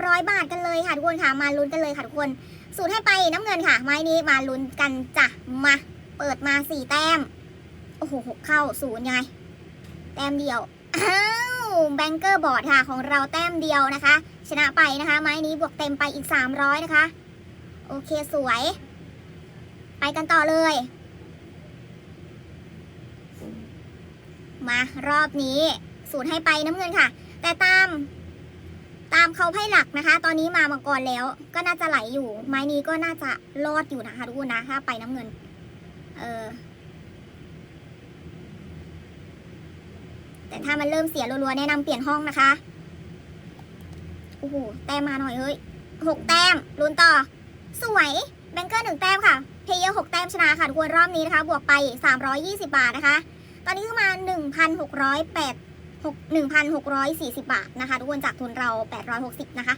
300 บาทกันเลยค่ะทุกคนค่ะ มาลุ้นกันเลยค่ะทุกคน สูตรให้ไปน้ำเงินค่ะ ไม้นี้มาลุ้นกันจ้ะ มา เปิดมาสี่แต้ม โอ้โหหกเข้าศูนย์ยังไง แต้มเดียวอ้าวแบงเกอร์บอร์ดค่ะของเราแต้มเดียวนะคะ ชนะไปนะคะ ไม้นี้บวกเต็มไปอีก 300 นะคะ โอเคสวย ไปกันต่อเลย มารอบนี้ สูตรให้ไปน้ำเงินค่ะ แต่ตามามเขาไพ่หลักนะคะ ตอนนี้มามังกรแล้ว ก็น่าจะไหลอยู่ ไม้นี้ก็น่าจะรอดอยู่นะคะทุกคนนะถ้าไปน้ำเงิน เออ แต่ถ้ามันเริ่มเสียรัวๆแนะนำเปลี่ยนห้องนะคะโอ้โหแต้มมาหน่อยเฮ้ยหกแต้มลุ้นต่อ สวยแบงเกอร์หนึ่งแต้มค่ะเพย์เยอร์หกแต้มชนะค่ะทุกคนรอบนี้นะคะ บวกไป 320 บาทนะคะ ตอนนี้ขึ้นมา 1,608 6 1,640 บาทนะคะ ทุกคนจากทุนเรา 860 นะคะ